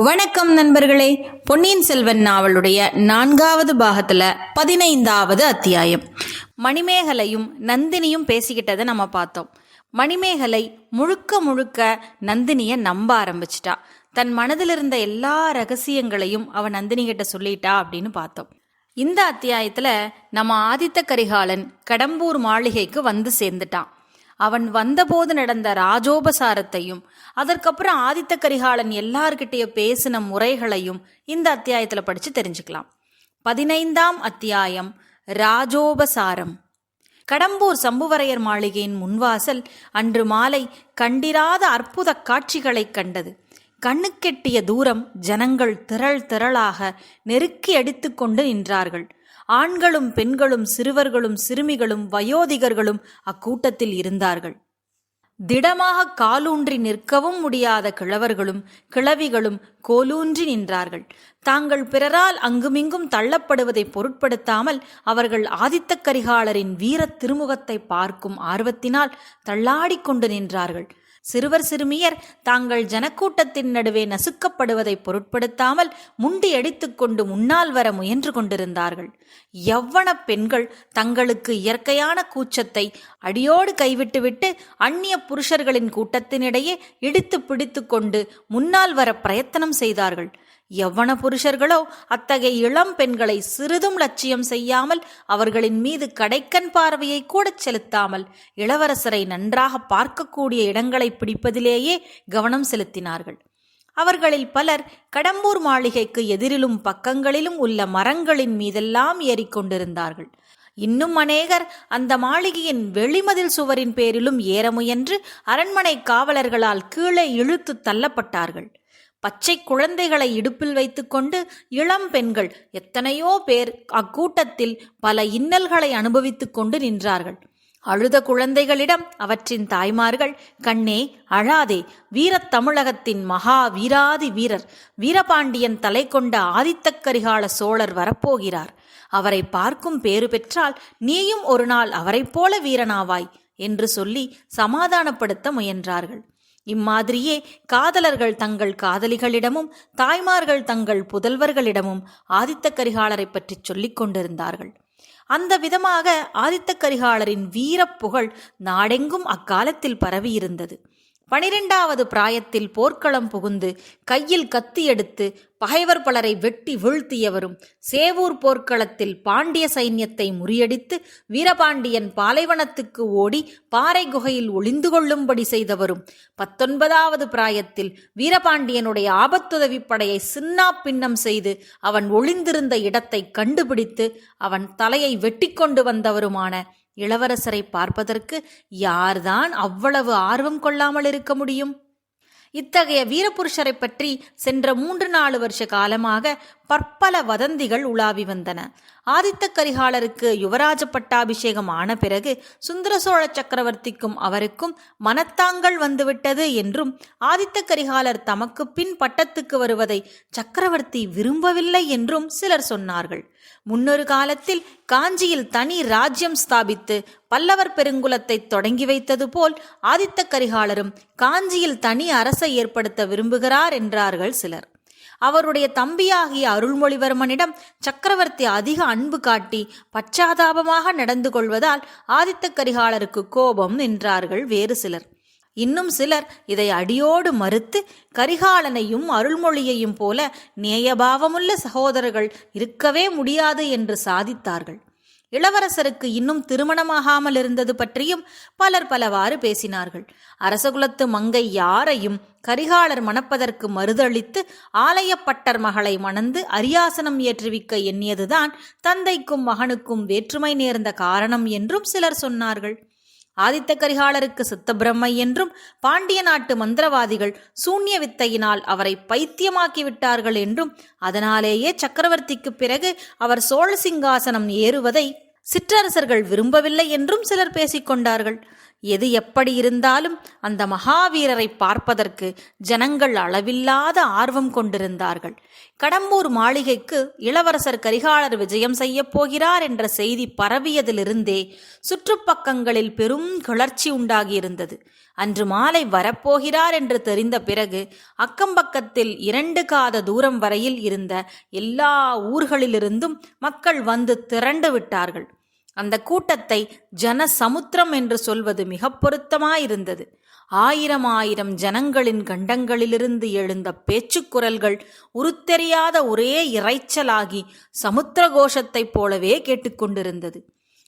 வணக்கம் நண்பர்களே. பொன்னியின் செல்வன் நாவலுடைய நான்காவது பாகத்துல பதினைந்தாவது அத்தியாயம். மணிமேகலையும் நந்தினியும் பேசிக்கிட்டதை நம்ம பார்த்தோம். மணிமேகலை முழுக்க முழுக்க நந்தினிய நம்ப ஆரம்பிச்சிட்டா. தன் மனதில் இருந்த எல்லா ரகசியங்களையும் அவ நந்தினி கிட்ட சொல்லிட்டா அப்படின்னு பார்த்தோம். இந்த அத்தியாயத்துல நம்ம ஆதித்த கரிகாலன் கடம்பூர் மாளிகைக்கு வந்து சேர்ந்துட்டான். அவன் வந்தபோது நடந்த ராஜோபசாரத்தையும் அதற்கப்புறம் ஆதித்த கரிகாலன் எல்லார்கிட்டய பேசின முறைகளையும் இந்த அத்தியாயத்துல படிச்சு தெரிஞ்சுக்கலாம். பதினைந்தாம் அத்தியாயம் ராஜோபசாரம். கடம்பூர் சம்புவரையர் மாளிகையின் முன்வாசல் அன்று மாலை கண்டிராத அற்புத காட்சிகளைக் கண்டது. கண்ணுக்கெட்டிய தூரம் ஜனங்கள் திரள் திரளாக நெருக்கி அடித்துக்கொண்டு நின்றார்கள். ஆண்களும் பெண்களும் சிறுவர்களும் சிறுமிகளும் வயோதிகர்களும் அக்கூட்டத்தில் இருந்தார்கள். திடமாக காலூன்றி நிற்கவும் முடியாத கிழவர்களும் கிழவிகளும் கோலூன்றி நின்றார்கள். தாங்கள் பிறரால் அங்குமிங்கும் தள்ளப்படுவதை பொருட்படுத்தாமல் அவர்கள் ஆதித்த கரிகாலரின் வீரத் திருமுகத்தை பார்க்கும் ஆர்வத்தினால் தள்ளாடிக்கொண்டு நின்றார்கள். சிறுவர் சிறுமியர் தாங்கள் ஜனக்கூட்டத்தின் நடுவே நசுக்கப்படுவதை பொருட்படுத்தாமல் முண்டி அடித்துக்கொண்டு முன்னால் வர முயன்று கொண்டிருந்தார்கள். எவ்வன பெண்கள் தங்களுக்கு இயற்கையான கூச்சத்தை அடியோடு கைவிட்டுவிட்டு அந்நிய புருஷர்களின் கூட்டத்தினிடையே இடித்து பிடித்து கொண்டு முன்னால் வர பிரயத்தனம் செய்தார்கள். எவ்வன புருஷர்களோ அத்தகைய இளம் பெண்களை சிறிதும் லட்சியம் செய்யாமல் அவர்களின் மீது கடைக்கண் பார்வையை கூட செலுத்தாமல் இளவரசரை நன்றாக பார்க்கக்கூடிய இடங்களை பிடிப்பதிலேயே கவனம் செலுத்தினார்கள். அவர்களில் பலர் கடம்பூர் மாளிகைக்கு எதிரிலும் பக்கங்களிலும் உள்ள மரங்களின் மீதெல்லாம் ஏறிக்கொண்டிருந்தார்கள் இன்னும் அநேகர் அந்த மாளிகையின் வெளிமதில் சுவரின் பேரிலும் ஏற முயன்று அரண்மனை காவலர்களால் கீழே இழுத்து தள்ளப்பட்டார்கள். பச்சை குழந்தைகளை இடுப்பில் வைத்துக்கொண்டு இளம் பெண்கள் எத்தனையோ பேர் அக்கூட்டத்தில் பல இன்னல்களை அனுபவித்துக் கொண்டு நின்றார்கள். அழுத குழந்தைகளிடம் அவற்றின் தாய்மார்கள் கண்ணே அழாதே வீரத் தமிழகத்தின் மகா வீராதி வீரர் வீரபாண்டியன் தலை கொண்ட ஆதித்த கரிகால சோழர் வரப்போகிறார். அவரை பார்க்கும் பேறு பெற்றால் நீயும் ஒரு நாள் அவரைப் போல வீரனாவாய் என்று சொல்லி சமாதானப்படுத்த முயன்றார்கள். இம்மாதிரியே காதலர்கள் தங்கள் காதலிகளிடமும் தாய்மார்கள் தங்கள் புதல்வர்களிடமும் ஆதித்த கரிகாலரை பற்றி சொல்லிக் கொண்டிருந்தார்கள். அந்த விதமாக ஆதித்த கரிகாலரின் வீரப் புகழ் நாடெங்கும் அக்காலத்தில் பரவியிருந்தது. பனிரெண்டாவது பிராயத்தில் போர்க்களம் புகுந்து கையில் கத்தி எடுத்து பகைவர் பலரை வெட்டி வீழ்த்தியவரும் சேவூர் போர்க்களத்தில் பாண்டிய சைன்யத்தை முறியடித்து வீரபாண்டியன் பாலைவனத்துக்கு ஓடி பாறை குகையில் ஒளிந்து கொள்ளும்படி செய்தவரும் பத்தொன்பதாவது பிராயத்தில் வீரபாண்டியனுடைய ஆபத்துதவி படையை சின்னா பின்னம் செய்து அவன் ஒளிந்திருந்த இடத்தை கண்டுபிடித்து அவன் தலையை வெட்டி கொண்டு வந்தவருமான இளவரசரை பார்ப்பதற்கு யார்தான் அவ்வளவு ஆர்வம் கொள்ளாமல் இருக்க முடியும்? இத்தகைய வீரபுருஷரை பற்றி சென்ற மூன்று நாலு வருஷ காலமாக பற்பல வதந்திகள் உலாவி வந்தன. ஆதித்த கரிகாலருக்கு யுவராஜ பட்டாபிஷேகம் ஆன பிறகு சுந்தர சோழ சக்கரவர்த்திக்கும் அவருக்கும் மனத்தாங்கள் வந்துவிட்டது என்றும் ஆதித்த கரிகாலர் தமக்கு பின் பட்டத்துக்கு வருவதை சக்கரவர்த்தி விரும்பவில்லை என்றும் சிலர் சொன்னார்கள். முன்னொரு காலத்தில் காஞ்சியில் தனி ராஜ்யம் ஸ்தாபித்து பல்லவர் பெருங்குலத்தை தொடங்கி வைத்தது போல் ஆதித்த கரிகாலரும் காஞ்சியில் தனி அரசை ஏற்படுத்த விரும்புகிறார் என்றார்கள் சிலர். அவருடைய தம்பியாகிய அருள்மொழிவர்மனிடம் சக்கரவர்த்தி அதிக அன்பு காட்டி பச்சாதாபமாக நடந்து கொள்வதால் ஆதித்த கரிகாலருக்கு கோபம் நின்றார்கள் வேறு சிலர். இன்னும் சிலர் இதை அடியோடு மறுத்து கரிகாலனையும் அருள்மொழியையும் போல நேயபாவமுள்ள சகோதரர்கள் இருக்கவே முடியாது என்று சாதித்தார்கள். இளவரசருக்கு இன்னும் திருமணமாகாமல் இருந்தது பற்றியும் பலர் பலவாறு பேசினார்கள். அரசகுலத்து மங்கை யாரையும் கரிகாலர் மணப்பதற்கு மறுதளித்து ஆலயப்பட்டர் மகளை மணந்து அரியாசனம் ஏற்றுவிக்க எண்ணியதுதான் தந்தைக்கும் மகனுக்கும் வேற்றுமை நேர்ந்த காரணம் என்றும் சிலர் சொன்னார்கள். ஆதித்த கரிகாலருக்கு சித்தபிரம்மை என்றும் பாண்டிய நாட்டு மந்திரவாதிகள் சூன்ய வித்தையினால் அவரை பைத்தியமாக்கி விட்டார்கள் என்றும் அதனாலேயே சக்கரவர்த்திக்கு பிறகு அவர் சோழ சிங்காசனம் ஏறுவதை சிற்றரசர்கள் விரும்பவில்லை என்றும் சிலர் பேசிக்கொண்டார்கள். எது எப்படி இருந்தாலும் அந்த மகாவீரரை பார்ப்பதற்கு ஜனங்கள் அளவில்லாத ஆர்வம் கொண்டிருந்தார்கள். கடம்பூர் மாளிகைக்கு இளவரசர் கரிகாலர் விஜயம் செய்யப் போகிறார் என்ற செய்தி பரவியதிலிருந்தே சுற்றுப்பக்கங்களில் பெரும் கிளர்ச்சி உண்டாகியிருந்தது. அன்று மாலை வரப்போகிறார் என்று தெரிந்த பிறகு அக்கம்பக்கத்தில் இரண்டு காத தூரம் வரையில் இருந்த எல்லா ஊர்களிலிருந்தும் மக்கள் வந்து திரண்டு விட்டார்கள். அந்த கூட்டத்தை ஜன சமுத்திரம் என்று சொல்வது மிக பொருத்தமாயிருந்தது. ஆயிரம் ஆயிரம் ஜனங்களின் கண்டங்களிலிருந்து எழுந்த பேச்சுக்குரல்கள் உருத்தெரியாத ஒரே இரைச்சலாகி சமுத்திர கோஷத்தைப் போலவே கேட்டுக்கொண்டிருந்தது.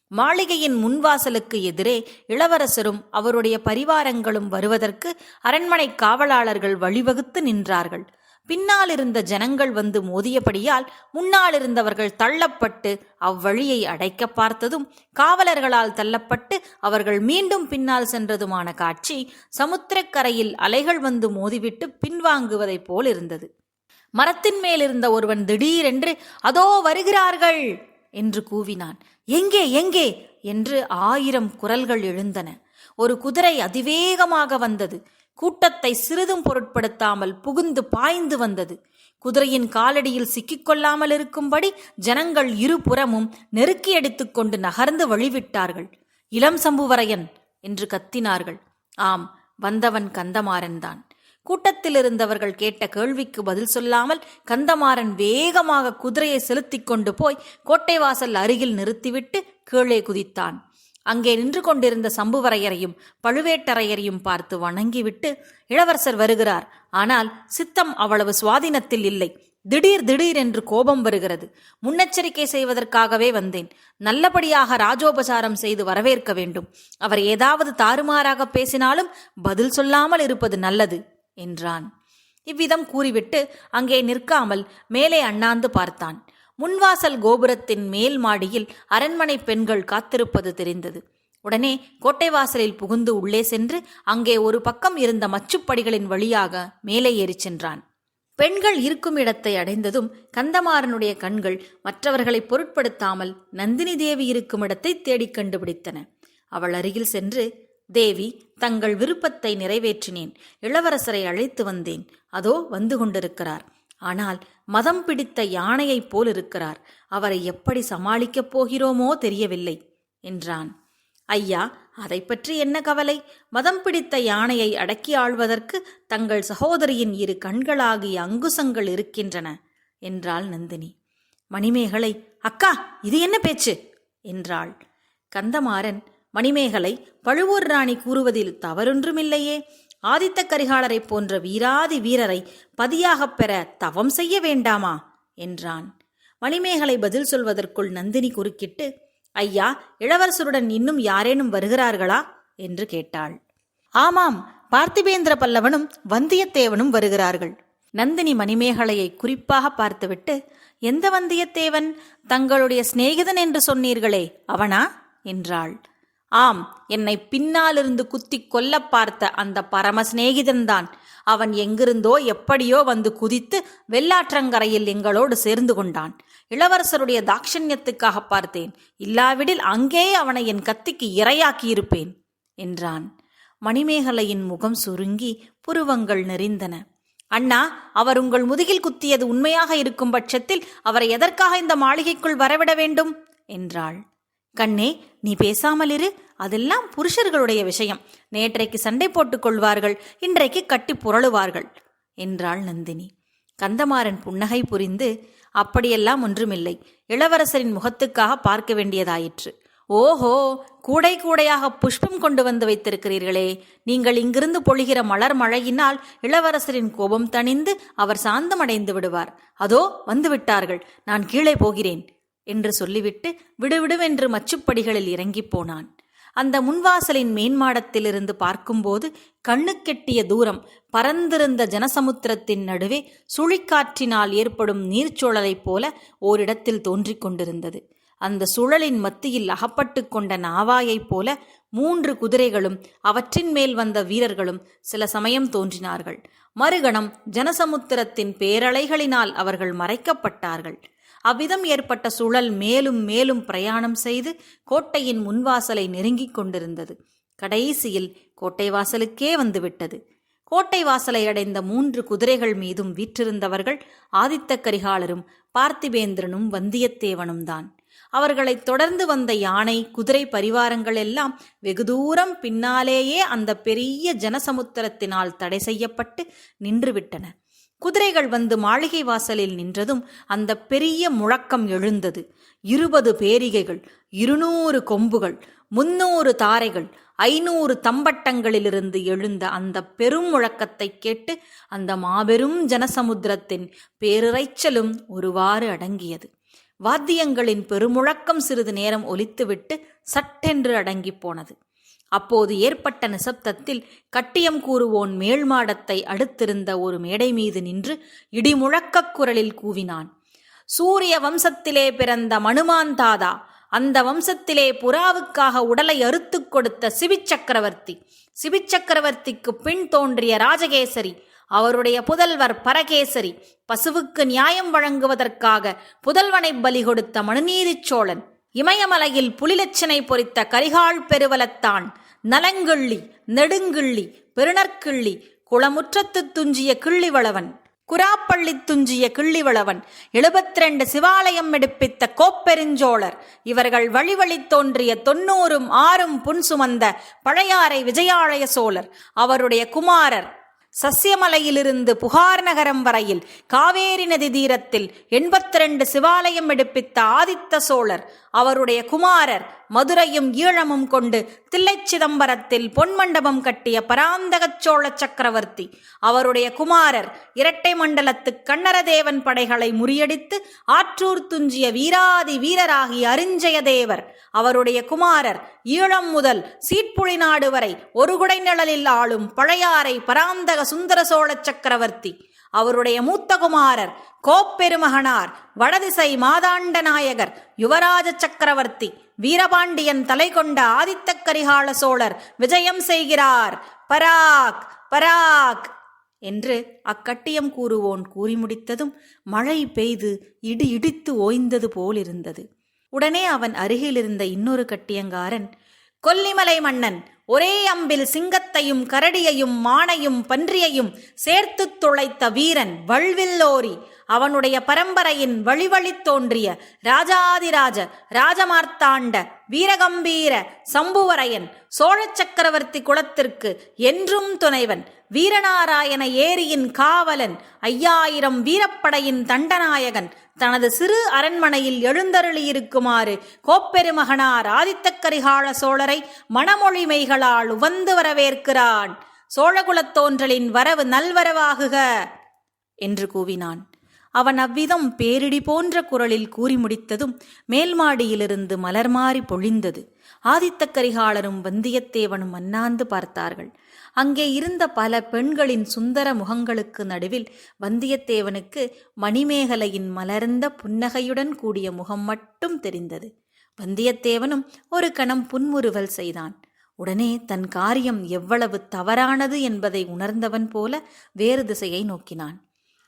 மாளிகையின் முன்வாசலுக்கு எதிரே இளவரசரும் அவருடைய பரிவாரங்களும் வருவதற்கு அரண்மனை காவலாளர்கள் வழிவகுத்து நின்றார்கள். பின்னால் இருந்த ஜனங்கள் வந்து மோதியபடியால் முன்னால் இருந்தவர்கள் தள்ளப்பட்டு அவ்வழியை அடைக்க பார்த்ததும் காவலர்களால் தள்ளப்பட்டு அவர்கள் மீண்டும் பின்னால் சென்றதுமான காட்சி சமுத்திரக்கரையில் அலைகள் வந்து மோதிவிட்டு பின்வாங்குவதைப் போல் இருந்தது மரத்தின் மேல் இருந்த ஒருவன் திடீரென்று அதோ வருகிறார்கள்! என்று கூவினான். எங்கே எங்கே? என்று ஆயிரம் குரல்கள் எழுந்தன. ஒரு குதிரை அதிவேகமாக வந்தது. கூட்டத்தை சிறிதும் பொருட்படுத்தாமல் புகுந்து பாய்ந்து வந்தது. குதிரையின் காலடியில் சிக்கிக்கொள்ளாமல் இருக்கும்படி ஜனங்கள் இருபுறமும் நெருக்கி எடுத்துக்கொண்டு நகர்ந்து வழிவிட்டார்கள். இளம் சம்புவரையன் என்று கத்தினார்கள். ஆம் வந்தவன் கந்தமாறன்தான் கூட்டத்தில் இருந்தவர்கள் கேட்ட கேள்விக்கு பதில் சொல்லாமல் கந்தமாறன் வேகமாக குதிரையை செலுத்திக் கொண்டு போய் கோட்டை வாசல் அருகில் நிறுத்திவிட்டு கீழே குதித்தான். அங்கே நின்று கொண்டிருந்த சம்புவரையரையும் பழுவேட்டரையரையும் பார்த்து வணங்கிவிட்டு இளவரசர் வருகிறார். ஆனால் சித்தம் அவ்வளவு சுவாதீனத்தில் இல்லை. திடீர் திடீர் என்று கோபம் வருகிறது. முன்னெச்சரிக்கை செய்வதற்காகவே வந்தேன். நல்லபடியாக ராஜோபசாரம் செய்து வரவேற்க வேண்டும். அவர் ஏதாவது தாறுமாறாக பேசினாலும் பதில் சொல்லாமல் இருப்பது நல்லது என்றான். இவ்விதம் கூறிவிட்டு அங்கே நிற்காமல் மேலே அண்ணாந்து பார்த்தான். முன்வாசல் கோபுரத்தின் மேல் மாடியில் அரண்மனை பெண்கள் காத்திருப்பது தெரிந்தது. உடனே கோட்டை வாசலில் புகுந்து உள்ளே சென்று அங்கே ஒரு பக்கம் இருந்த மச்சுப்படிகளின் வழியாக மேலே ஏறிச் சென்றான். பெண்கள் இருக்கும் இடத்தை அடைந்ததும் கந்தமாறனுடைய கண்கள் மற்றவர்களை பொருட்படுத்தாமல் நந்தினி தேவி இருக்கும் இடத்தை தேடிக் கண்டுபிடித்தன. அவள் அருகில் சென்று தேவி தங்கள் விருப்பத்தை நிறைவேற்றினேன். இளவரசரை அழைத்து வந்தேன். அதோ வந்து கொண்டிருக்கிறார். ஆனால் மதம் பிடித்த யானையைப் போல் இருக்கிறார் அவரை எப்படி சமாளிக்கப் போகிறோமோ தெரியவில்லை என்றான். ஐயா அதை பற்றி என்ன கவலை? மதம் பிடித்த யானையை அடக்கி ஆள்வதற்கு தங்கள் சகோதரியின் இரு கண்களாகிய அங்குசங்கள் இருக்கின்றன என்றாள் நந்தினி. மணிமேகலை அக்கா இது என்ன பேச்சு? என்றாள். கந்தமாறன் மணிமேகலை பழுவூர் ராணி கூறுவதில் தவறொன்றுமில்லையே. ஆதித்த கரிகாலரைப் போன்ற வீராதி வீரரை பதியாகப் பெற தவம் செய்ய வேண்டாமா? என்றான். மணிமேகலை பதில் சொல்வதற்குள் நந்தினி குறுக்கிட்டு ஐயா இளவரசருடன் இன்னும் யாரேனும் வருகிறார்களா? என்று கேட்டாள். ஆமாம் பார்த்திபேந்திர பல்லவனும் வந்தியத்தேவனும் வருகிறார்கள். நந்தினி மணிமேகலையை குறிப்பாக பார்த்துவிட்டு எந்த வந்தியத்தேவன்? தங்களுடைய சிநேகிதன் என்று சொன்னீர்களே அவனா? என்றாள். ஆம் என்னை பின்னாலிருந்து குத்தி கொல்ல பார்த்த அந்த பரம சிநேகிதன்தான் அவன் எங்கிருந்தோ எப்படியோ வந்து குதித்து வெள்ளாற்றங்கரையில் எங்களோடு சேர்ந்து கொண்டான். இளவரசருடைய தாட்சண்யத்துக்காக பார்த்தேன். இல்லாவிடில் அங்கேயே அவனை என் கத்திக்கு இரையாக்கியிருப்பேன் என்றான். மணிமேகலையின் முகம் சுருங்கி புருவங்கள் நெறிந்தன. அண்ணா அவர் உங்கள் முதுகில் குத்தியது உண்மையாக இருக்கும் பட்சத்தில் அவரை எதற்காக இந்த மாளிகைக்குள் வரவிட வேண்டும்? என்றாள். கண்ணே நீ பேசாமல் இரு. அதெல்லாம் புருஷர்களுடைய விஷயம். நேற்றைக்கு சண்டை போட்டுக் கொள்வார்கள் இன்றைக்கு கட்டி புரளுவார்கள் என்றாள் நந்தினி. கந்தமாறன் புன்னகை புரிந்து அப்படியெல்லாம் ஒன்றுமில்லை. இளவரசரின் முகத்துக்காக பார்க்க வேண்டியதாயிற்று. ஓஹோ கூடை கூடையாக புஷ்பம் கொண்டு வந்து வைத்திருக்கிறீர்களே. நீங்கள் இங்கிருந்து பொழிகிற மலர் மழையினால் இளவரசரின் கோபம் தணிந்து அவர் சாந்தமடைந்து விடுவார். அதோ வந்துவிட்டார்கள் நான் கீழே போகிறேன். என்று சொல்லிவிட்டு விடுவிடுவென்று மச்சுப்படிகளில் இறங்கிப் போனான். அந்த முன்வாசலின் மேன்மாடத்திலிருந்து பார்க்கும்போது கண்ணுக்கெட்டிய தூரம் பரந்திருந்த ஜனசமுத்திரத்தின் நடுவே சுழிக்காற்றினால் ஏற்படும் நீர்ச்சுழலைப் போல ஓரிடத்தில் தோன்றிக் கொண்டிருந்தது. அந்த சுழலின் மத்தியில் அகப்பட்டு கொண்ட நாவாயைப் போல மூன்று குதிரைகளும் அவற்றின் மேல் வந்த வீரர்களும் சில சமயம் தோன்றினார்கள். மறுகணம் ஜனசமுத்திரத்தின் பேரலைகளினால் அவர்கள் மறைக்கப்பட்டார்கள். அவ்விதம் ஏற்பட்ட சுழல் மேலும் மேலும் பிரயாணம் செய்து கோட்டையின் முன்வாசலை நெருங்கிக் கொண்டிருந்தது. கடைசியில் கோட்டை வாசலுக்கே வந்துவிட்டது. கோட்டை வாசலை அடைந்த மூன்று குதிரைகள் மீதும் வீற்றிருந்தவர்கள் ஆதித்த கரிகாலரும் பார்த்திபேந்திரனும் வந்தியத்தேவனும் தான். அவர்களை தொடர்ந்து வந்த யானை குதிரை பரிவாரங்கள் எல்லாம் வெகு தூரம் பின்னாலேயே அந்த பெரிய ஜனசமுத்திரத்தினால் தடை செய்யப்பட்டு நின்றுவிட்டன. குதிரைகள் வந்து மாளிகை வாசலில் நின்றதும் அந்த பெரிய முழக்கம் எழுந்தது. இருபது பேரிகைகள் இருநூறு கொம்புகள் முன்னூறு தாரைகள் ஐநூறு தம்பட்டங்களிலிருந்து எழுந்த அந்த பெரும் முழக்கத்தை கேட்டு அந்த மாபெரும் ஜனசமுத்திரத்தின் பேரிரைச்சலும் ஒருவாறு அடங்கியது. வாத்தியங்களின் பெருமுழக்கம் சிறிது நேரம் ஒலித்துவிட்டு சட்டென்று அடங்கிப் போனது. அப்போது ஏற்பட்ட நிசப்தத்தில் கட்டியம் கூறுவோன் மேல் மாடத்தை அடுத்திருந்த ஒரு மேடை மீது நின்று இடிமுழக்கக் குரலில் கூவினான். சூரிய வம்சத்திலே பிறந்த மனுமான் தாதா அந்த வம்சத்திலே புறாவுக்காக உடலை அறுத்துக் கொடுத்த சிபிச்சக்கரவர்த்தி சிபிச்சக்கரவர்த்திக்கு பின் தோன்றிய ராஜகேசரி அவருடைய புதல்வர் பரகேசரி பசுவுக்கு நியாயம் வழங்குவதற்காக புதல்வனை பலி கொடுத்த மனுநீதிச் சோழன். இமயமலையில் புலிலட்சனை பொறித்த கரிகால் பெருவலத்தான் நலங்கிள்ளி நெடுங்கிள்ளி பெருநற்கிள்ளி குளமுற்றத்து துஞ்சிய கிள்ளிவளவன் குராப்பள்ளி துஞ்சிய கிள்ளிவளவன் எழுபத்தி ரெண்டு சிவாலயம் எடுப்பித்த கோப்பெருஞ்சோழர் இவர்கள் வழிவழி தோன்றிய தொன்னூறும் ஆறும் புன் சுமந்த பழையாறை விஜயாலய சோழர் அவருடைய குமாரர் சசியமலையிலிருந்து புகார் நகரம் வரையில் காவேரி நதி தீரத்தில் எண்பத்தி ரெண்டு சிவாலயம் எடுப்பித்த ஆதித்த சோழர் அவருடைய குமாரர் மதுரையும் ஈழமும் கொண்டு தில்லை சிதம்பரத்தில் பொன்மண்டபம் கட்டிய பராந்தகச் சோழ சக்கரவர்த்தி அவருடைய குமாரர் இரட்டை மண்டலத்து கண்ணரதேவன் படைகளை முறியடித்து ஆற்றூர் துஞ்சிய வீராதி வீரராகிய அரிஞ்சயதேவர் அவருடைய குமாரர் ஈழம் முதல் சீட்புழி நாடு வரை ஒரு குடை நிழலில் ஆளும் பழையாறை பராந்தக சுந்தர சோழ சக்கரவர்த்தி அவருடைய மூத்த குமாரர் கோப்பெருமகனார் வடதிசை மாதாண்ட நாயகர் யுவராஜ சக்கரவர்த்தி வீரபாண்டியன் தலை கொண்ட ஆதித்த கரிகால சோழர் விஜயம் செய்கிறார். பராக் பராக் என்று அக்கட்டியம் கூறுவோன் கூறி முடித்ததும் மழை பெய்து இடி இடித்து ஓய்ந்தது போலிருந்தது. உடனே அவன் அருகிலிருந்த இன்னொரு கட்டியங்காரன் கொல்லிமலை மன்னன் ஒரே அம்பில் சிங்கத்தையும் கரடியையும் மானையும் பன்றியையும் சேர்த்துத் துளைத்த வீரன் வல்வில்லோரி அவனுடைய பரம்பரையின் வழிவழி தோன்றிய ராஜாதிராஜ ராஜமார்த்தாண்ட வீரகம்பீர சம்புவரையன் சோழ சக்கரவர்த்தி குலத்திற்கு என்றும் துணைவன். வீரநாராயண ஏரியின் காவலன் ஐயாயிரம் வீரப்படையின் தண்டநாயகன் தனது சிறு அரண்மனையில் எழுந்தருளியிருக்குமாறு கோப்பெருமகனார் ஆதித்த கரிகால சோழரை மணமொழிமைகளால் உவந்து வரவேற்கிறான். சோழகுலத் தோன்றலின் வரவு நல்வரவாகுக! என்று கூவினான். அவன் அவ்விதம் பேரிடி போன்ற குரலில் கூறி முடித்ததும் மேல்மாடியிலிருந்து மலர் மாறி பொழிந்தது. ஆதித்த கரிகாலரும் வந்தியத்தேவனும் அண்ணாந்து பார்த்தார்கள். அங்கே இருந்த பல பெண்களின் சுந்தர முகங்களுக்கு நடுவில் வந்தியத்தேவனுக்கு மணிமேகலையின் மலர்ந்த புன்னகையுடன் கூடிய முகம் மட்டும் தெரிந்தது. வந்தியத்தேவனும் ஒரு கணம் புன்முறுவல் செய்தான். உடனே தன் காரியம் எவ்வளவு தவறானது என்பதை உணர்ந்தவன் போல வேறு திசையை நோக்கினான்.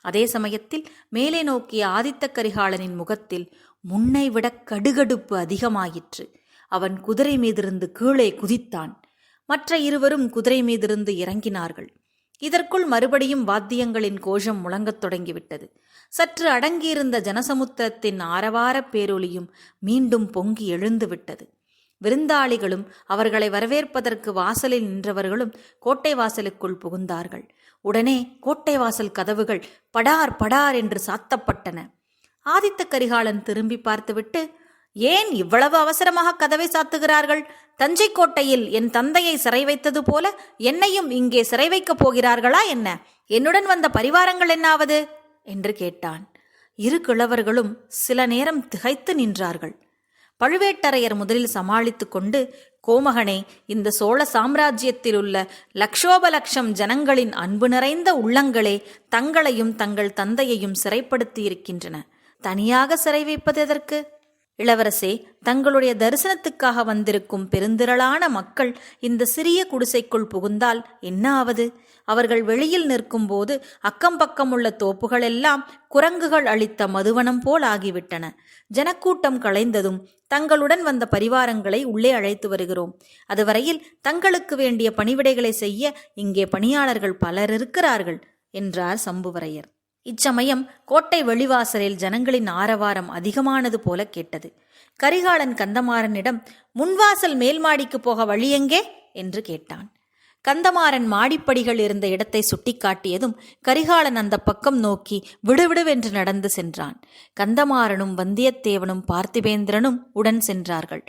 அதே சமயத்தில் மேலே நோக்கிய ஆதித்த கரிகாலனின் முகத்தில் முன்னை விட கடுகடுப்பு அதிகமாயிற்று. அவன் குதிரை மீதிருந்து கீழே குதித்தான். மற்ற இருவரும் குதிரை மீதிருந்து இறங்கினார்கள். இதற்குள் மறுபடியும் வாத்தியங்களின் கோஷம் முழங்கத் தொடங்கிவிட்டது. சற்று அடங்கியிருந்த ஜனசமுத்திரத்தின் ஆரவார பேரொலியும் மீண்டும் பொங்கி எழுந்துவிட்டது. விருந்தாளிகளும் அவர்களை வரவேற்பதற்கு வாசலில் நின்றவர்களும் கோட்டை வாசலுக்குள் புகுந்தார்கள். உடனே கோட்டை வாசல் கதவுகள் படார் படார் என்று சாத்தப்பட்டன. ஆதித்த கரிகாலன் திரும்பி பார்த்துவிட்டு ஏன் இவ்வளவு அவசரமாக கதவை சாத்துகிறார்கள்? தஞ்சை கோட்டையில் என் தந்தையை சிறை வைத்தது போல என்னையும் இங்கே சிறை வைக்கப் போகிறார்களா என்ன? என்னுடன் வந்த பரிவாரங்கள் என்னாவது? என்று கேட்டான். இரு கிழவர்களும் சில நேரம் திகைத்து நின்றார்கள். பழுவேட்டரையர் முதலில் சமாளித்துக் கொண்டு கோமகனே இந்த சோழ சாம்ராஜ்யத்தில் உள்ள லக்ஷோப லட்சம் ஜனங்களின் அன்பு நிறைந்த உள்ளங்களே தங்களையும் தங்கள் தந்தையையும் சிறைப்படுத்தி இருக்கின்றன. தனியாக சிறை வைப்பது எதற்கு? இளவரசே தங்களுடைய தரிசனத்துக்காக வந்திருக்கும் பெருந்திரளான மக்கள் இந்த சிறிய குடிசைக்குள் புகுந்தால் என்ன ஆவது? அவர்கள் வெளியில் நிற்கும்போது அக்கம் பக்கம் உள்ள தோப்புகளெல்லாம் குரங்குகள் அளித்த மதுவனம் போல் ஆகிவிட்டன. ஜனக்கூட்டம் களைந்ததும் தங்களுடன் வந்த பரிவாரங்களை உள்ளே அழைத்து வருகிறோம். அதுவரையில் தங்களுக்கு வேண்டிய பணிவிடைகளை செய்ய இங்கே பணியாளர்கள் பலர் இருக்கிறார்கள் என்றார் சம்புவரையர். இச்சமயம் கோட்டை வெளிவாசலில் ஜனங்களின் ஆரவாரம் அதிகமானது போல கேட்டது. கரிகாலன் கந்தமாறனிடம் முன்வாசல் மேல்மாடிக்கு போக வழியெங்கே என்று கேட்டான். கந்தமாறன் மாடிப்படிகள் இருந்த இடத்தை சுட்டிக்காட்டியதும் கரிகாலன் அந்த பக்கம் நோக்கி விடுவிடுவென்று நடந்து சென்றான். கந்தமாறனும் வந்தியத்தேவனும் பார்த்திபேந்திரனும் உடன் சென்றார்கள்.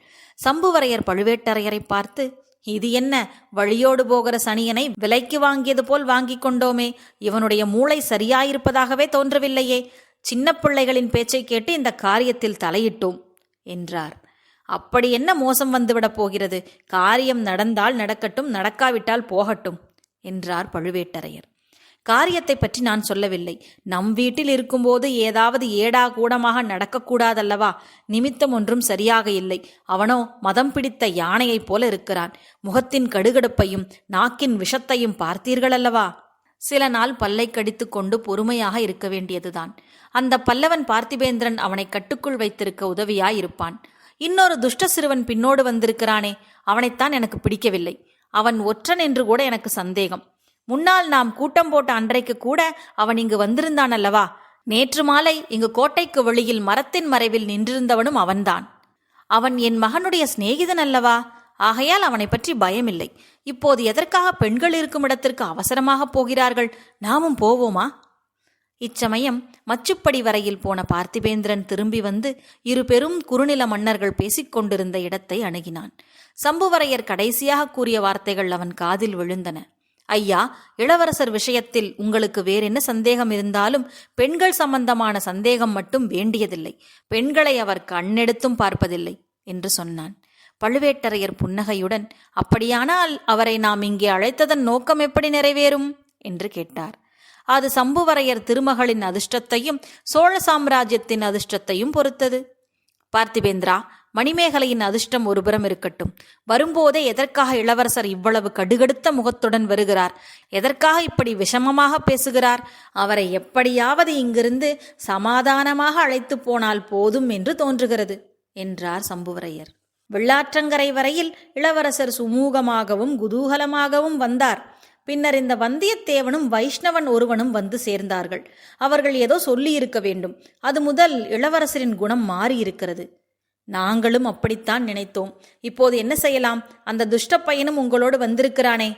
சம்புவரையர் பழுவேட்டரையரை பார்த்து இது என்ன? வழியோடு போகிற சனியனை விலைக்கு வாங்கியது போல் வாங்கிக் கொண்டோமே. இவனுடைய மூளை சரியாயிருப்பதாகவே தோன்றவில்லையே. சின்ன பிள்ளைகளின் பேச்சை கேட்டு இந்த காரியத்தில் தலையிட்டோம் என்றார். அப்படி என்ன மோசம் வந்துவிடப் போகிறது? காரியம் நடந்தால் நடக்கட்டும் நடக்காவிட்டால் போகட்டும் என்றார் பழுவேட்டரையர். காரியத்தை பற்றி நான் சொல்லவில்லை. நம் வீட்டில் இருக்கும்போது ஏதாவது ஏடா கூடமாக நடக்கக்கூடாதல்லவா? நிமித்தம் ஒன்றும் சரியாக இல்லை. அவனோ மதம் பிடித்த யானையைப் போல இருக்கிறான். முகத்தின் கடுகடுப்பையும் நாக்கின் விஷத்தையும் பார்த்தீர்களல்லவா? சில நாள் பல்லை கடித்து கொண்டு பொறுமையாக இருக்க வேண்டியதுதான். அந்த பல்லவன் பார்த்திபேந்திரன் அவனை கட்டுக்குள் வைத்திருக்க உதவியாயிருப்பான். இன்னொரு துஷ்ட சிறுவன் பின்னோடு வந்திருக்கிறானே. அவனைத்தான் எனக்கு பிடிக்கவில்லை. அவன் ஒற்றன் என்று கூட எனக்கு சந்தேகம். முன்னால் நாம் கூட்டம் போட்ட அன்றைக்கு கூட அவன் இங்கு வந்திருந்தான் அல்லவா நேற்று மாலை இங்கு கோட்டைக்கு வெளியில் மரத்தின் மறைவில் நின்றிருந்தவனும் அவன்தான். அவன் என் மகனுடைய சிநேகிதன் அல்லவா? ஆகையால் அவனை பற்றி பயமில்லை. இப்போது எதற்காக பெண்கள் இருக்கும் இடத்திற்கு அவசரமாக போகிறார்கள்? நாமும் போவோமா? இச்சமயம் மச்சுப்படி வரையில் போன பார்த்திபேந்திரன் திரும்பி வந்து இரு பெரும் குறுநில மன்னர்கள் பேசிக்கொண்டிருந்த இடத்தை அணுகினான். சம்புவரையர் கடைசியாக கூறிய வார்த்தைகள் அவன் காதில் விழுந்தன. ஐயா இளவரசர் விஷயத்தில் உங்களுக்கு வேறென்ன சந்தேகம் இருந்தாலும் பெண்கள் சம்பந்தமான சந்தேகம் மட்டும் வேண்டியதில்லை. பெண்களை அவர் கண்ணெடுத்தும் பார்ப்பதில்லை என்று சொன்னான். பழுவேட்டரையர் புன்னகையுடன் அப்படியானால் அவரை நாம் இங்கே அழைத்ததன் நோக்கம் எப்படி நிறைவேறும்? என்று கேட்டார். அது சம்புவரையர் திருமகளின் அதிர்ஷ்டத்தையும் சோழ சாம்ராஜ்யத்தின் அதிர்ஷ்டத்தையும் பொறுத்தது. பார்த்திபேந்திரா மணிமேகலையின் அதிர்ஷ்டம் ஒருபுறம் இருக்கட்டும். வரும்போதே எதற்காக இளவரசர் இவ்வளவு கடுகடுத்த முகத்துடன் வருகிறார்? எதற்காக இப்படி விஷமமாக பேசுகிறார்? அவரை எப்படியாவது இங்கிருந்து சமாதானமாக அழைத்து போனால் போதும் என்று தோன்றுகிறது என்றார் சம்புவரையர். வெள்ளாற்றங்கரை வரையில் இளவரசர் சுமூகமாகவும் குதூகலமாகவும் வந்தார். பின்னர் இந்த வந்தியத்தேவனும் வைஷ்ணவன் ஒருவனும் வந்து சேர்ந்தார்கள். அவர்கள் ஏதோ சொல்லியிருக்க வேண்டும். அது முதல் இளவரசரின் குணம் மாறியிருக்கிறது. நாங்களும் அப்படித்தான் நினைத்தோம். இப்போது என்ன செய்யலாம்? அந்த துஷ்ட பையனும் உங்களோடு வந்திருக்கிறானே.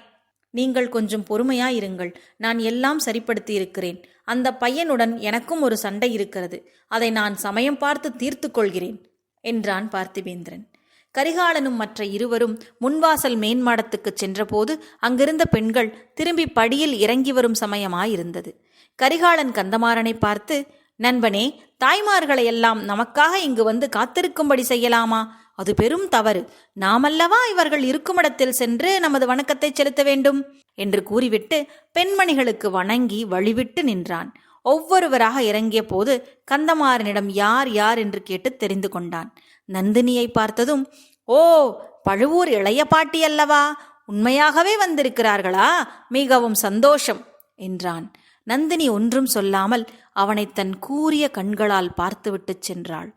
நீங்கள் கொஞ்சம் பொறுமையாயிருங்கள் நான் எல்லாம் சரிப்படுத்தி இருக்கிறேன் அந்த பையனுடன் எனக்கும் ஒரு சண்டை இருக்கிறது. அதை நான் சமயம் பார்த்து தீர்த்து கொள்கிறேன் என்றான் பார்த்திபேந்திரன். கரிகாலனும் மற்ற இருவரும் முன்வாசல் மேன்மாடத்துக்குச் சென்றபோது அங்கிருந்த பெண்கள் திரும்பி படியில் இறங்கி வரும் சமயமாயிருந்தது. கரிகாலன் கந்தமாறனை பார்த்து நண்பனே தாய்மார்களை எல்லாம் நமக்காக இங்கு வந்து காத்திருக்கும்படி செய்யலாமா? அது பெரும் தவறு. நாமல்லவா இவர்கள் இருக்குமிடத்தில் சென்று நமது வணக்கத்தை செலுத்த வேண்டும்? என்று கூறிவிட்டு பெண்மணிகளுக்கு வணங்கி வழிவிட்டு நின்றான். ஒவ்வொருவராக இறங்கிய போது கந்தமாறனிடம் யார் யார் என்று கேட்டு தெரிந்து கொண்டான். நந்தினியை பார்த்ததும் ஓ பழுவூர் இளைய பாட்டி அல்லவா? உண்மையாகவே வந்திருக்கிறார்களா? மிகவும் சந்தோஷம் என்றான். நந்தினி ஒன்றும் சொல்லாமல் அவனை தன் கூரிய கண்களால் பார்த்துவிட்டுச் சென்றாள்.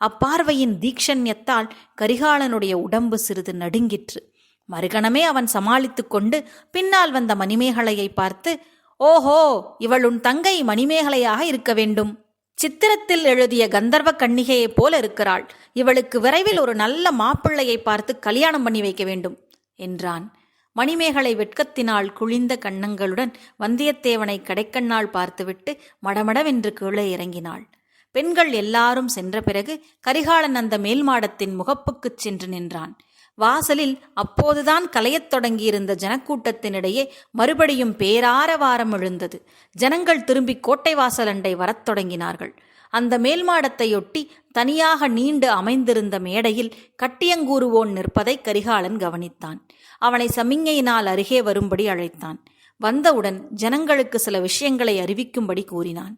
அப்பார்வையின் தீக்ஷண்யத்தால் கரிகாலனுடைய உடம்பு சிறிது நடுங்கிற்று. மறுகணமே அவன் சமாளித்து கொண்டு பின்னால் வந்த மணிமேகலையை பார்த்து ஓஹோ இவள் உன் தங்கை மணிமேகலையாக இருக்க வேண்டும். சித்திரத்தில் எழுதிய கந்தர்வ கன்னிகையைப் போல இருக்கிறாள். இவளுக்கு விரைவில் ஒரு நல்ல மாப்பிள்ளையை பார்த்து கல்யாணம் பண்ணி வைக்க வேண்டும் என்றான். மணிமேகலை வெட்கத்தினால் குளிந்த கண்ணங்களுடன் வந்தியத்தேவனை கடைக்கண்ணால் பார்த்துவிட்டு மடமடவென்று கீழே இறங்கினாள். பெண்கள் எல்லாரும் சென்ற பிறகு கரிகாலன் அந்த மேல் மாடத்தின் முகப்புக்குச் சென்று நின்றான். வாசலில் அப்போதுதான் கலையத் தொடங்கியிருந்த ஜனக்கூட்டத்தினிடையே மறுபடியும் பேராரவாரம் எழுந்தது. ஜனங்கள் திரும்பி கோட்டை வாசலண்டை வரத் தொடங்கினார்கள். அந்த மேல்மாடத்தையொட்டி தனியாக நீண்டு அமைந்திருந்த மேடையில் கட்டியங்கூறுவோன் நிற்பதை கரிகாலன் கவனித்தான். அவனை சமிங்கையினால் அருகே வரும்படி அழைத்தான். வந்தவுடன் ஜனங்களுக்கு சில விஷயங்களை அறிவிக்கும்படி கூறினான்.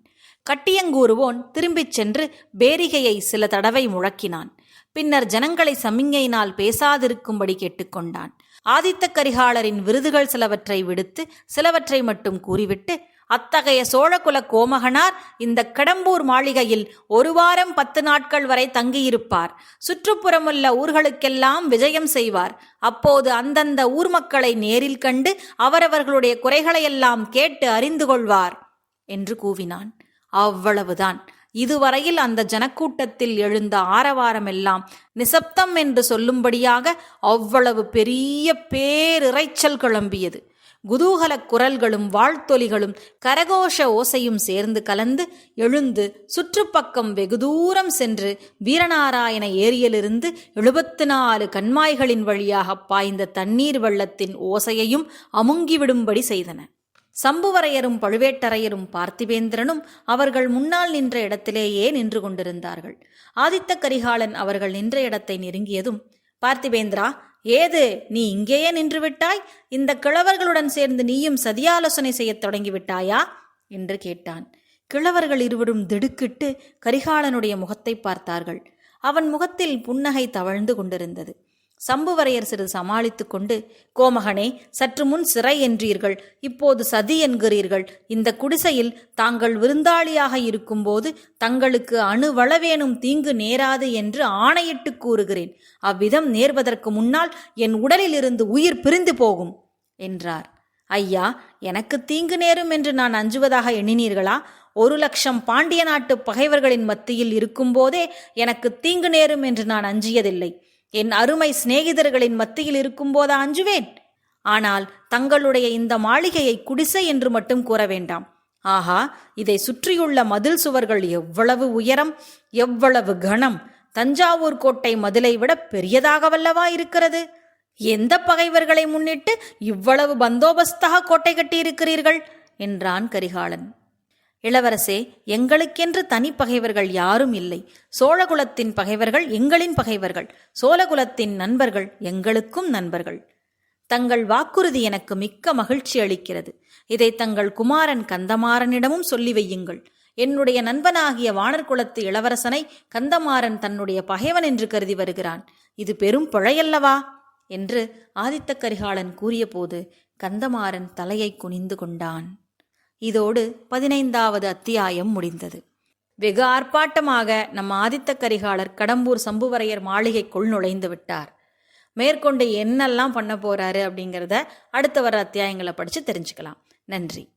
கட்டியங்கூறுவோன் திரும்பிச் சென்று பேரிகையை சில தடவை முழக்கினான். பின்னர் ஜனங்களை சமிங்கையினால் பேசாதிருக்கும்படி கேட்டுக்கொண்டான். ஆதித்த கரிகாலரின் விருதுகள் சிலவற்றை விடுத்து சிலவற்றை மட்டும் கூறிவிட்டு அத்தகைய சோழகுல கோமகனார் இந்த கடம்பூர் மாளிகையில் ஒரு வாரம் பத்து நாட்கள் வரை தங்கியிருப்பார். சுற்றுப்புறமுள்ள ஊர்களுக்கெல்லாம் விஜயம் செய்வார். அப்போது அந்தந்த ஊர் மக்களை நேரில் கண்டு அவரவர்களுடைய குறைகளையெல்லாம் கேட்டு அறிந்து கொள்வார் என்று கூவினான். அவ்வளவுதான். இதுவரையில் அந்த ஜனக்கூட்டத்தில் எழுந்த ஆரவாரமெல்லாம் நிசப்தம் என்று சொல்லும்படியாக அவ்வளவு பெரிய பேரிரைச்சல் கிளம்பியது. குதூகலக் குரல்களும் வாழ்த்தொலிகளும் கரகோஷ ஓசையும் சேர்ந்து கலந்து எழுந்து சுற்றுப்பக்கம் வெகு தூரம் சென்று வீரநாராயண ஏரியிலிருந்து எழுபத்து நாலு கண்மாய்களின் வழியாக பாய்ந்த தண்ணீர் வெள்ளத்தின் ஓசையையும் அமுங்கிவிடும்படி செய்தன. சம்புவரையரும் பழுவேட்டரையரும் பார்த்திவேந்திரனும் அவர்கள் முன்னால் நின்ற இடத்திலேயே நின்று கொண்டிருந்தார்கள். ஆதித்த கரிகாலன் அவர்கள் நின்ற இடத்தை நெருங்கியதும் பார்த்திவேந்திரா ஏது? நீ இங்கேயே நின்று விட்டாய் இந்த கிழவர்களுடன் சேர்ந்து நீயும் சதியாலோசனை செய்யத் தொடங்கிவிட்டாயா? என்று கேட்டான். கிழவர்கள் இருவரும் திடுக்கிட்டு கரிகாலனுடைய முகத்தை பார்த்தார்கள். அவன் முகத்தில் புன்னகை தவழ்ந்து கொண்டிருந்தது. சம்புவரையர் சிறிது சமாளித்துக் கொண்டு கோமகனே சற்று முன் சிறை என்றீர்கள் இப்போது சதி என்கிறீர்கள். இந்த குடிசையில் தாங்கள் விருந்தாளியாக இருக்கும்போது தங்களுக்கு அணுவளவேனும் தீங்கு நேராது என்று ஆணையிட்டு கூறுகிறேன். அவ்விதம் நேர்வதற்கு முன்னால் என் உடலில் இருந்து உயிர் பிரிந்து போகும் என்றார். ஐயா எனக்கு தீங்கு நேரும் என்று நான் அஞ்சுவதாக எண்ணினீர்களா? ஒரு லட்சம் பாண்டிய நாட்டு பகைவர்களின் மத்தியில் இருக்கும்போதே எனக்கு தீங்கு நேரும் என்று நான் அஞ்சியதில்லை. என் அருமை சிநேகிதர்களின் மத்தியில் இருக்கும்போதா அஞ்சுவேன். ஆனால் தங்களுடைய இந்த மாளிகையை குடிசை என்று மட்டும் கூற வேண்டாம். ஆஹா இதை சுற்றியுள்ள மதில் சுவர்கள் எவ்வளவு உயரம் எவ்வளவு கனம் தஞ்சாவூர் கோட்டை மதிலை விட பெரியதாகவல்லவா இருக்கிறது. எந்த பகைவர்களை முன்னிட்டு இவ்வளவு பந்தோபஸ்தாக கோட்டை கட்டியிருக்கிறீர்கள்? என்றான் கரிகாலன். இளவரசே எங்களுக்கென்று தனி பகைவர்கள் யாரும் இல்லை. சோழகுலத்தின் பகைவர்கள் எங்களின் பகைவர்கள். சோழகுலத்தின் நண்பர்கள் எங்களுக்கும் நண்பர்கள். தங்கள் வாக்குறுதி எனக்கு மிக்க மகிழ்ச்சி அளிக்கிறது. இதை தங்கள் குமாரன் கந்தமாறனிடமும் சொல்லி வையுங்கள். என்னுடைய நண்பனாகிய வானர்குலத்து இளவரசனை கந்தமாறன் தன்னுடைய பகைவன் என்று கருதி வருகிறான். இது பெரும் பிழையல்லவா? என்று ஆதித்த கரிகாலன் கூறியபோது கந்தமாறன் தலையை குனிந்து கொண்டான். இதோடு பதினைந்தாவது அத்தியாயம் முடிந்தது. வெகு ஆர்ப்பாட்டமாக நம் ஆதித்த கரிகாலர் கடம்பூர் சம்புவரையர் மாளிகைக்குள் நுழைந்து விட்டார். மேற்கொண்டு என்னெல்லாம் பண்ண போறாரு அப்படிங்கிறத அடுத்த வர அத்தியாயங்களை படித்து தெரிஞ்சுக்கலாம். நன்றி.